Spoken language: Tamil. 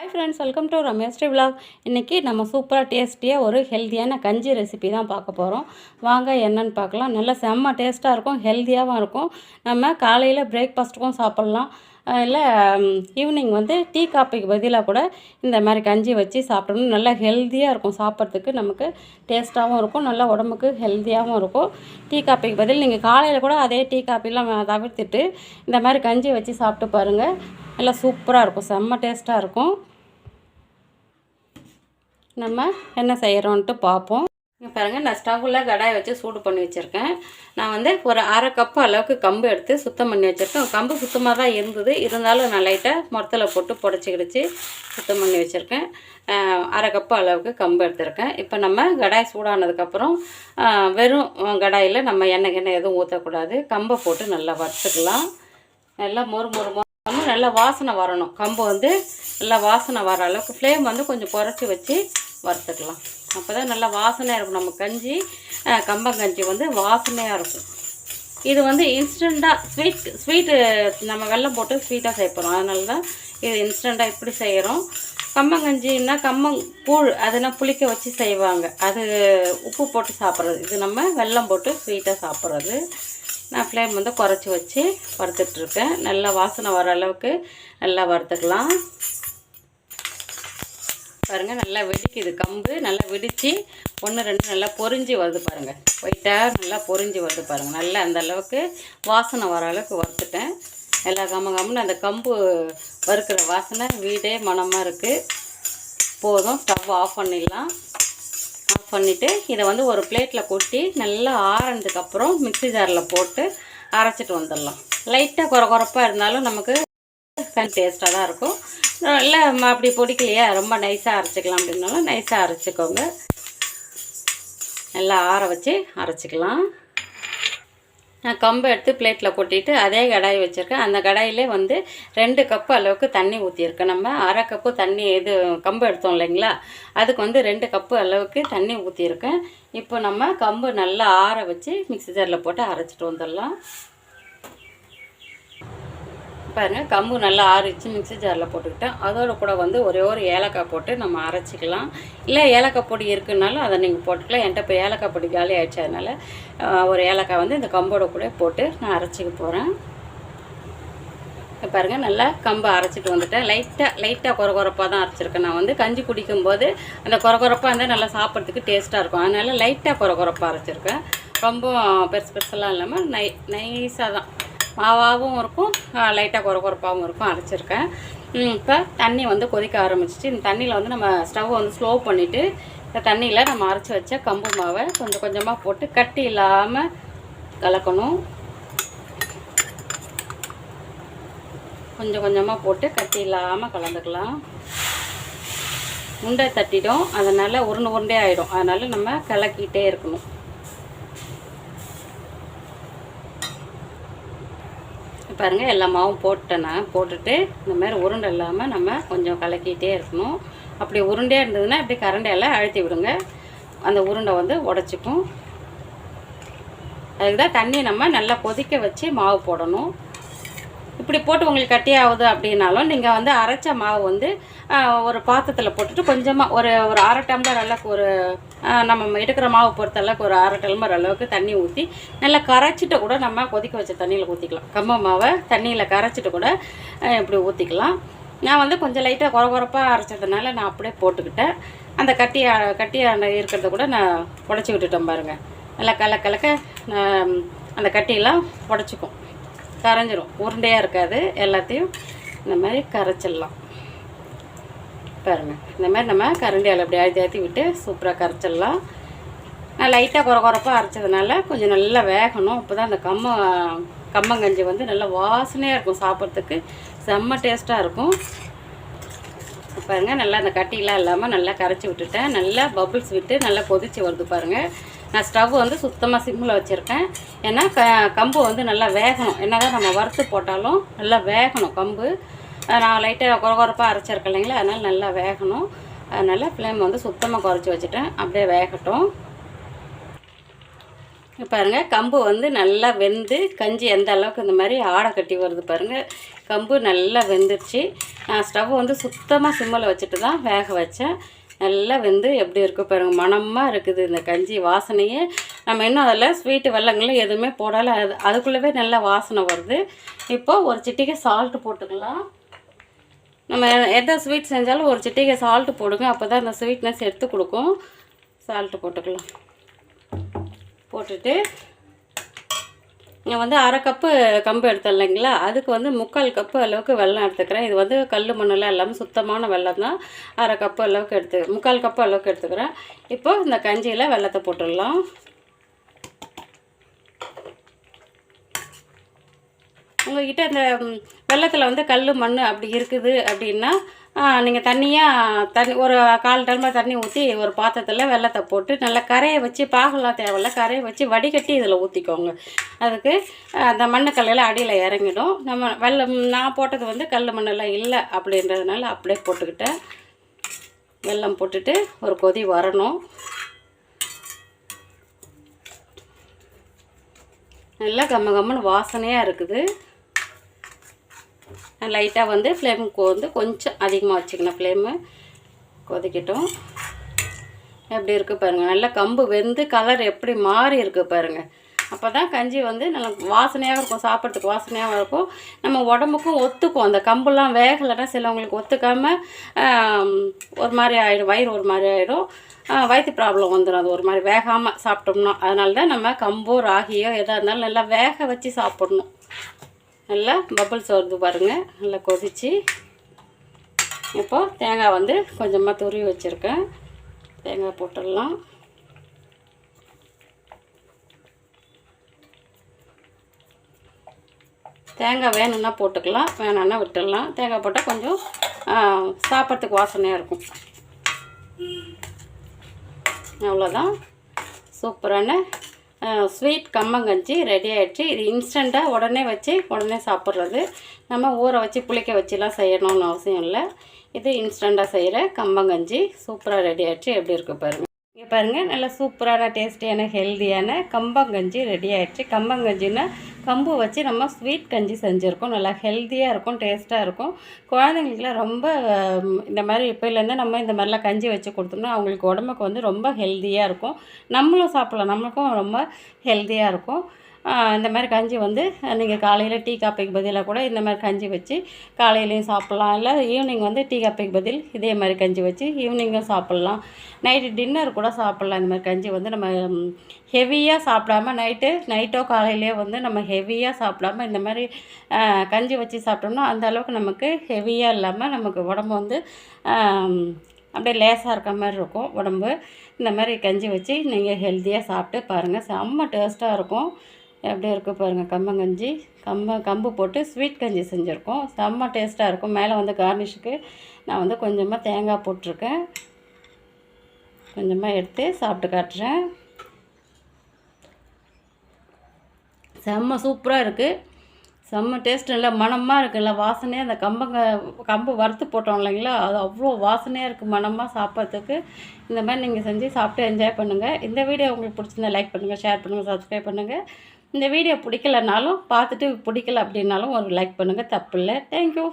Hi friends welcome to Rameshri vlog இன்றைக்கி நம்ம சூப்பராக டேஸ்டியாக ஒரு ஹெல்த்தியான கஞ்சி ரெசிபி தான் பார்க்க போகிறோம் வாங்க என்னன்னு பார்க்கலாம். நல்லா செம்ம டேஸ்ட்டாக இருக்கும் ஹெல்த்தியாகவும் இருக்கும். நம்ம காலையில் பிரேக்ஃபாஸ்ட்டுக்கும் சாப்பிட்லாம். இல்லை ஈவினிங் வந்து டீ காப்பிக்கு பதிலாக கூட இந்த மாதிரி கஞ்சி வச்சு சாப்பிடணும். நல்லா ஹெல்த்தியாக இருக்கும் சாப்பிட்றதுக்கு நமக்கு டேஸ்ட்டாகவும் இருக்கும் நல்லா உடம்புக்கு ஹெல்த்தியாகவும் இருக்கும். டீ காப்பிக்கு பதில் நீங்கள் காலையில் கூட அதே டீ காப்பிலாம் தவிர்த்துட்டு இந்த மாதிரி கஞ்சி வச்சு சாப்பிட்டு பாருங்கள் நல்லா சூப்பராக இருக்கும் செம்ம டேஸ்ட்டாக இருக்கும். நம்ம என்ன செய்கிறோன்ட்டு பார்ப்போம் இங்கே பாருங்கள் நான் ஸ்டவ்வில் கடாயை வச்சு சூடு பண்ணி வச்சுருக்கேன். நான் வந்து ஒரு அரை கப்பு அளவுக்கு கம்பு எடுத்து சுத்தம் பண்ணி வச்சுருக்கேன். கம்பு சுத்தமாக தான் இருந்தது. இருந்தாலும் நான் லைட்டாக முரத்தில் போட்டு புடச்சி சுத்தம் பண்ணி வச்சுருக்கேன். அரை கப்பு அளவுக்கு கம்பு எடுத்திருக்கேன். இப்போ நம்ம கடாய் சூடானதுக்கப்புறம் வெறும் கடாயில் நம்ம எண்ணெய் எண்ணெய் எதுவும் ஊற்றக்கூடாது கம்பை போட்டு நல்லா வறுத்துக்கலாம். நல்லா மொறு மொறுமா நம்ம நல்லா வாசனை வரணும். கம்பு வந்து நல்லா வாசனை வர அளவுக்கு ஃப்ளேம் வந்து கொஞ்சம் குறைச்சி வச்சு வறுத்துக்கலாம். அப்போ தான் நல்லா வாசனையாக இருக்கும். நம்ம கஞ்சி கம்பங்கஞ்சி வந்து வாசனையாக இருக்கும். இது வந்து இன்ஸ்டண்ட்டாக ஸ்வீட் ஸ்வீட்டு நம்ம வெல்லம் போட்டு ஸ்வீட்டாக சேர்ப்போம். போகிறோம் அதனால தான் இது இன்ஸ்டண்ட்டாக இப்படி செய்கிறோம் கம்பங்கஞ்சின்னா கம்பங் கூழ் அதெல்லாம் புளிக்க வச்சு செய்வாங்க. அது உப்பு போட்டு சாப்பிட்றது. இது நம்ம வெல்லம் போட்டு ஸ்வீட்டாக சாப்பிட்றது. நான் ஃப்ளேம் வந்து குறைச்சி வச்சு வறுத்துட்ருக்கேன். நல்லா வாசனை வர அளவுக்கு நல்லா வறுத்துக்கலாம். பாருங்கள் நல்லா வெடிக்குது. கம்பு நல்லா வெடித்து ஒன்று ரெண்டு நல்லா பொறிஞ்சி வருது பாருங்கள் ஒயிட்டாக நல்லா பொறிஞ்சி வருது பாருங்கள் நல்லா அந்த அளவுக்கு வாசனை வர அளவுக்கு வறுத்துட்டேன். எல்லா கம்ம கம்முன்னு அந்த கம்பு வறுக்கிற வாசனை வீடே மணமாக இருக்குது போதும் ஸ்டவ் ஆஃப் பண்ணிடலாம். பண்ணிவிட்டு இதை வந்து ஒரு பிளேட்டில் கொட்டி நல்லா ஆறினதுக்கப்புறம் மிக்ஸி ஜாரில் போட்டு அரைச்சிட்டு வந்துடலாம். லைட்டாக குறை குறைப்பாக இருந்தாலும் நமக்கு டேஸ்ட்டாக தான் இருக்கும். இல்லை ம- அப்படி பிடிக்கலையா. ரொம்ப நைஸாக அரைச்சிக்கலாம் அப்படின்னாலும் நைஸாக அரைச்சிக்கோங்க. நல்லா ஆற வச்சு அரைச்சிக்கலாம். நான் கம்பை எடுத்து பிளேட்டில் கொட்டிட்டு அதே கடாய் வச்சுருக்கேன். அந்த கடாயிலே வந்து ரெண்டு கப்பு அளவுக்கு தண்ணி ஊற்றியிருக்கேன் நம்ம. அரை கப்பு தண்ணி இது கம்பு எடுத்தோம் இல்லைங்களா? அதுக்கு வந்து ரெண்டு கப்பு அளவுக்கு தண்ணி ஊற்றியிருக்கேன் இப்போ நம்ம கம்பு நல்லா ஆற வச்சு மிக்சி ஜாரில் போட்டு அரைச்சிட்டு வந்துடலாம். பாருங்கள் கம்பு நல்லா ஆறிச்சு மிக்சி ஜாரில் போட்டுக்கிட்டேன். அதோட கூட வந்து ஒரே ஒரு ஏலக்காய் போட்டு நம்ம அரைச்சிக்கலாம். இல்லை ஏலக்காய் பொடி இருக்குன்னாலும் அதை நீங்கள் போட்டுக்கலாம். என்கிட்ட இப்போ ஏலக்காய் பொடி காலி ஆயிடுச்சு அதனால் ஒரு ஏலக்காய் வந்து இந்த கம்போட கூட போட்டு நான் அரைச்சிக்க போகிறேன் பாருங்கள் நல்லா கம்பை அரைச்சிட்டு வந்துட்டேன். லைட்டாக லைட்டாக குறகுறப்பாக தான் அரைச்சிருக்கேன். நான் வந்து கஞ்சி குடிக்கும்போது அந்த குறகுறப்பாக இருந்தால் நல்லா சாப்பிட்றதுக்கு டேஸ்ட்டாக இருக்கும். அதனால் லைட்டாக குறகுறப்பாக அரைச்சிருக்கேன். ரொம்ப பெருசு பெருசெல்லாம் இல்லாமல் நை நைஸாக தான். மாவாகவும் இருக்கும் லைட்டாக குறை குறைப்பாகவும் இருக்கும் அரைச்சிருக்கேன். இப்போ தண்ணி வந்து கொதிக்க ஆரம்பிச்சிச்சு. இந்த தண்ணியில் வந்து நம்ம ஸ்டவ் வந்து ஸ்லோ பண்ணிவிட்டு இந்த தண்ணியில் நம்ம அரைச்சி வச்ச கம்பு மாவை கொஞ்சம் கொஞ்சமாக போட்டு கட்டி இல்லாமல் கலக்கணும். கொஞ்சம் கொஞ்சமாக போட்டு கட்டி இல்லாமல் கலந்துக்கலாம். உண்டை தட்டிடும் அதனால் உருண்டை உருண்டே ஆகிடும் அதனால் நம்ம கலக்கிட்டே இருக்கணும். பாருங்கள் எல்லா மாவும் போட்டேன் நான் போட்டுட்டு இந்த மாதிரி உருண்டை இல்லாமல் நம்ம கொஞ்சம் கலக்கிட்டே இருக்கணும். அப்படி உருண்டையாக இருந்ததுன்னா இப்படி கரண்டையெல்லாம் அழுத்தி விடுங்க. அந்த உருண்டை வந்து உடச்சிக்கும். அதுக்கு தான் தண்ணி நம்ம நல்லா கொதிக்க வச்சு மாவு போடணும். இப்படி போட்டு உங்களுக்கு கட்டி ஆகுது அப்படின்னாலும் நீங்கள் வந்து அரைச்ச மாவு வந்து ஒரு பாத்திரத்தில் போட்டுட்டு கொஞ்சமாக ஒரு ஒரு அரை டம்ளர் நல்லா ஒரு நம்ம எடுக்கிற மாவு பொறுத்தளவுக்கு ஒரு அரை டம்ளர் அளவுக்கு தண்ணி ஊற்றி நல்லா கரைச்சிட்டு கூட நம்ம கொதிக்க வச்ச தண்ணியில் ஊற்றிக்கலாம் கம்ப மாவை தண்ணியில் கரைச்சிட்டு கூட இப்படி ஊற்றிக்கலாம் நான் வந்து கொஞ்சம் லைட்டாக குறை குறப்பாக அரைச்சதுனால நான் அப்படியே போட்டுக்கிட்டேன். அந்த கட்டி கட்டி இருக்கிறத கூட நான் உடச்சி விட்டுட்டேன் பாருங்கள் நல்லா கல கலக்க அந்த கட்டியெல்லாம் உடச்சிக்கும் கரைஞ்சிரும். உருண்டையாக இருக்காது. எல்லாத்தையும் இந்த மாதிரி கரைச்சிடலாம். பாருங்க. இந்த மாதிரி நம்ம கரண்டியால் அப்படி அழுத்தி அழுத்தி விட்டு சூப்பராக கரைச்சிடலாம். நான் லைட்டாக குறை குறைப்பாக அரைச்சதுனால கொஞ்சம் நல்லா வேகணும். அப்போ தான் அந்த கம்ம கம்மங்கஞ்சி வந்து நல்லா வாசனையாக இருக்கும் சாப்பிட்றதுக்கு. செம்ம டேஸ்ட்டாக இருக்கும். பாருங்கள் நல்லா அந்த கட்டிலாம் இல்லாமல் நல்லா கரைச்சி விட்டுட்டேன். நல்லா பபுள்ஸ் விட்டு நல்லா கொதிச்சு வருது பாருங்கள் நான் ஸ்டவ் வந்து சுத்தமாக சிம்மில் வச்சுருக்கேன். ஏன்னா க கம்பு வந்து நல்லா வேகணும். என்னதான் நம்ம வறுத்து போட்டாலும் நல்லா வேகணும் கம்பு. நான் லைட்டாக குறகுறப்பாக அரைச்சிருக்கேன் இல்லைங்களா? அதனால் நல்லா வேகணும். அதனால் ஃப்ளேம் வந்து சுத்தமாக குறைச்சி வச்சுட்டேன். அப்படியே வேகட்டும். பாருங்கள் பாருங்க கம்பு வந்து நல்லா வெந்து கஞ்சி எந்த அளவுக்கு இந்த மாதிரி ஆடை கட்டி வருது பாருங்க. கம்பு நல்லா வெந்துருச்சு. நான் ஸ்டவ் வந்து சுத்தமாக சிம்மில் வச்சுட்டு தான் வேக வச்சேன். நல்லா வெந்து எப்படி இருக்குது பாருங்கள் மணமாக இருக்குது இந்த கஞ்சி வாசனையே. நம்ம இன்னும் அதில் ஸ்வீட்டு வெள்ளங்களும் எதுவுமே போடலை. அது அதுக்குள்ளவே நல்லா வாசனை வருது. இப்போது ஒரு சிட்டிகை சால்ட்டு போட்டுக்கலாம். நம்ம எந்த ஸ்வீட் செஞ்சாலும் ஒரு சிட்டிகை சால்ட்டு போடுங்க. அப்போ தான் அந்த ஸ்வீட்னஸ் எடுத்து கொடுக்கும். சால்ட்டு போட்டுக்கலாம். போட்டுட்டு நான் வந்து அரை கப்பு கம்பு எடுத்தேன் இல்லைங்களா? அதுக்கு வந்து முக்கால் கப்பு அளவுக்கு வெல்லம் எடுத்துக்கிறேன். இது வந்து கல் மண்ணெல்லாம் எல்லாமே சுத்தமான வெல்லம் தான். அரை கப்பு அளவுக்கு எடுத்து முக்கால் கப்பு அளவுக்கு எடுத்துக்கிறேன். இப்போ இந்த கஞ்சியில் வெல்லத்தை போட்டுடலாம். உங்கள்கிட்ட இந்த வெள்ளத்தில் வந்து கல் மண் அப்படி இருக்குது அப்படின்னா நீங்கள் தண்ணியாக தண்ணி ஒரு கால் டம்ளர் தண்ணி ஊற்றி ஒரு பாத்திரத்தில் வெள்ளத்தை போட்டு நல்லா கரையை வச்சு பாகெல்லாம் தேவையில்ல கரையை வச்சு வடிகட்டி இதில் ஊற்றிக்கோங்க அதுக்கு அந்த மண்ணு அடியில் இறங்கிடும். நம்ம வெள்ளம் நான் போட்டது வந்து கல் மண்ணெல்லாம் இல்லை அப்படின்றதுனால அப்படியே போட்டுக்கிட்டேன் வெல்லம் போட்டுட்டு ஒரு கொதி வரணும். நல்லா கம்ம கம்மன்னு வாசனையாக இருக்குது. லைட்டாக வந்து ஃப்ளேம் வந்து கொஞ்சம் அதிகமாக வச்சுக்கணும். ஃப்ளேமு கொதிக்கட்டும். எப்படி இருக்குது பாருங்கள் நல்லா கம்பு வெந்து கலர் எப்படி மாறி இருக்குது பாருங்கள் அப்போ தான் கஞ்சி வந்து நல்லா வாசனையாக இருக்கும். சாப்பிட்றதுக்கு வாசனையாகவும் இருக்கும். நம்ம உடம்புக்கும் ஒத்துக்கும். அந்த கம்புலாம் வேகலைன்னா சிலவங்களுக்கு ஒத்துக்காமல் ஒரு மாதிரி ஆகிடும் வயிறு ஒரு மாதிரி ஆகிடும் வயிற்று ப்ராப்ளம் வந்துடும் அது ஒரு மாதிரி வேகாமல் சாப்பிட்டோம்னா. அதனால தான் நம்ம கம்போ ராகியோ எதாக இருந்தாலும் நல்லா வேக வச்சு சாப்பிடணும். நல்லா பப்பிள்ஸ் வருது பாருங்கள் நல்லா கொதிச்சு. இப்போது தேங்காய் வந்து கொஞ்சமாக துருவி வச்சுருக்கேன். தேங்காய் போட்டுடலாம். தேங்காய் வேணும்னா போட்டுக்கலாம் வேணான்னா விட்டுடலாம். தேங்காய் போட்டால் கொஞ்சம் சாப்பிட்றதுக்கு வாசனையாக இருக்கும். அவ்வளோதான் சூப்பரான ஸ்வீட் கம்மங்கஞ்சி ரெடி ஆகிடுச்சு இது இன்ஸ்டண்ட்டாக உடனே வச்சு உடனே சாப்பிட்றது. நம்ம ஊற வச்சு புளிக்க வச்சுலாம் செய்யணும்னு அவசியம் இல்லை. இது இன்ஸ்டண்ட்டாக செய்கிற கம்பங்கஞ்சி சூப்பராக ரெடி ஆகிடுச்சு எப்படி இருக்கு பாருங்கள் இங்கே பாருங்கள் நல்லா சூப்பரான டேஸ்டியான ஹெல்தியான கம்பங்கஞ்சி ரெடி ஆகிடுச்சு கம்பங்கஞ்சின்னா கம்பு வச்சு நம்ம ஸ்வீட் கஞ்சி செஞ்சுருக்கோம். நல்லா ஹெல்த்தியாக இருக்கும் டேஸ்ட்டாக இருக்கும். குழந்தைங்களுக்குலாம் ரொம்ப இந்த மாதிரி இப்போலேருந்து நம்ம இந்த மாதிரிலாம் கஞ்சி வச்சு கொடுத்தோம்னா அவங்களுக்கு உடம்புக்கு வந்து ரொம்ப ஹெல்த்தியாக இருக்கும். நம்மளும் சாப்பிட்லாம். நம்மளுக்கும் ரொம்ப ஹெல்த்தியாக இருக்கும். இந்த மாதிரி கஞ்சி வந்து நீங்கள் காலையில் டீ காப்பிக்கு பதிலாக கூட இந்த மாதிரி கஞ்சி வச்சு காலையிலையும் சாப்பிட்லாம். இல்லை ஈவினிங் வந்து டீ காப்பிக்கு பதில் இதே மாதிரி கஞ்சி வச்சு ஈவினிங்கும் சாப்பிட்லாம். நைட்டு டின்னர் கூட சாப்பிட்லாம். இந்த மாதிரி கஞ்சி வந்து நம்ம ஹெவியாக சாப்பிடாம நைட்டு நைட்டோ காலையிலேயோ வந்து நம்ம ஹெவியாக சாப்பிடாம இந்த மாதிரி கஞ்சி வச்சு சாப்பிட்டோம்னா அந்த அளவுக்கு நமக்கு ஹெவியாக இல்லாமல் நமக்கு உடம்பு வந்து அப்படியே லேசாக இருக்க மாதிரி இருக்கும். உடம்பு இந்த மாதிரி கஞ்சி வச்சு நீங்கள் ஹெல்த்தியாக சாப்பிட்டு பாருங்கள் செம்ம டேஸ்ட்டாக இருக்கும். எப்படி இருக்குது பாருங்கள் கம்பங்கஞ்சி கம்ப கம்பு போட்டு ஸ்வீட் கஞ்சி செஞ்சுருக்கோம். செம்ம டேஸ்ட்டாக இருக்கும். மேலே வந்து கார்னிஷுக்கு நான் வந்து கொஞ்சமாக தேங்காய் போட்டிருக்கேன். கொஞ்சமாக எடுத்து சாப்பிட்டு காட்டுறேன். செம்ம சூப்பராக இருக்குது செம்ம டேஸ்ட் நல்லா மணமாக இருக்குல்ல வாசனையாக அந்த கம்பங்க கம்பு வறுத்து போட்டோம் இல்லைங்களா? அது அவ்வளோ வாசனையாக இருக்குது மணமாக சாப்பிட்றதுக்கு. இந்த மாதிரி நீங்கள் செஞ்சு சாப்பிட்டு என்ஜாய் பண்ணுங்கள் இந்த வீடியோ உங்களுக்கு பிடிச்சிருந்தா லைக் பண்ணுங்கள் ஷேர் பண்ணுங்கள் சப்ஸ்கிரைப் பண்ணுங்கள் இந்த வீடியோ பிடிக்கலனாலும் பார்த்துட்டு பிடிக்கல அப்படின்னாலும் ஒரு லைக் பண்ணுங்கள் தப்பு இல்லை தேங்க்யூ